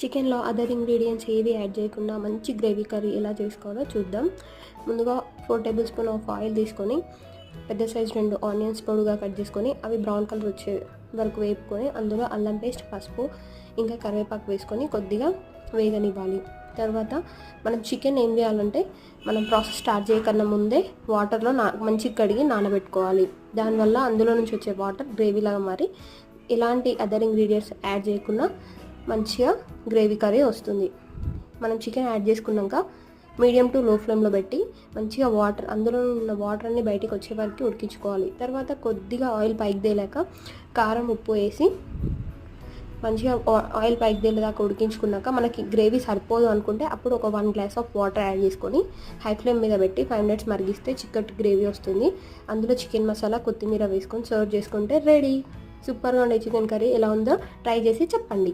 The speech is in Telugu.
చికెన్లో అదర్ ఇంగ్రీడియంట్స్ ఏవి యాడ్ చేయకుండా మంచి గ్రేవీ కర్రీ ఎలా చేసుకోవాలో చూద్దాం. ముందుగా four tablespoon of oil తీసుకొని పెద్ద సైజ్ రెండు ఆనియన్స్ పొడుగా కట్ చేసుకొని అవి బ్రౌన్ కలర్ వచ్చే వరకు వేపుకొని అందులో అల్లం పేస్ట్ పసుపు ఇంకా కరివేపాకు వేసుకొని కొద్దిగా వేగనివ్వాలి. తర్వాత మనం చికెన్ ఏం చేయాలంటే మనం ప్రాసెస్ స్టార్ట్ చేయకన్నా ముందే వాటర్లో నా మంచిగా కడిగి నానబెట్టుకోవాలి. దానివల్ల అందులో నుంచి వచ్చే వాటర్ గ్రేవీలాగా మారి ఎలాంటి అదర్ ఇంగ్రీడియంట్స్ యాడ్ చేయకుండా మంచిగా గ్రేవీ కర్రీ వస్తుంది. మనం చికెన్ యాడ్ చేసుకున్నాక మీడియం టు లో ఫ్లేమ్లో పెట్టి మంచిగా వాటర్ అందులో ఉన్న వాటర్ అన్ని బయటికి వచ్చే వరకు ఉడికించుకోవాలి. తర్వాత కొద్దిగా ఆయిల్ పైకి తేలాక కారం ఉప్పు వేసి మంచిగా ఆయిల్ పైకి తేలేదాకా ఉడికించుకున్నాక మనకి గ్రేవీ సరిపోదు అనుకుంటే అప్పుడు ఒక one glass of water add చేసుకొని హై ఫ్లేమ్ మీద పెట్టి ఫైవ్ మినిట్స్ మరిగిస్తే చిక్కటి గ్రేవీ వస్తుంది. అందులో చికెన్ మసాలా కొత్తిమీర వేసుకొని సర్వ్ చేసుకుంటే రెడీ. సూపర్గా ఉండే చికెన్ కర్రీ ఎలా ఉందో ట్రై చేసి చెప్పండి.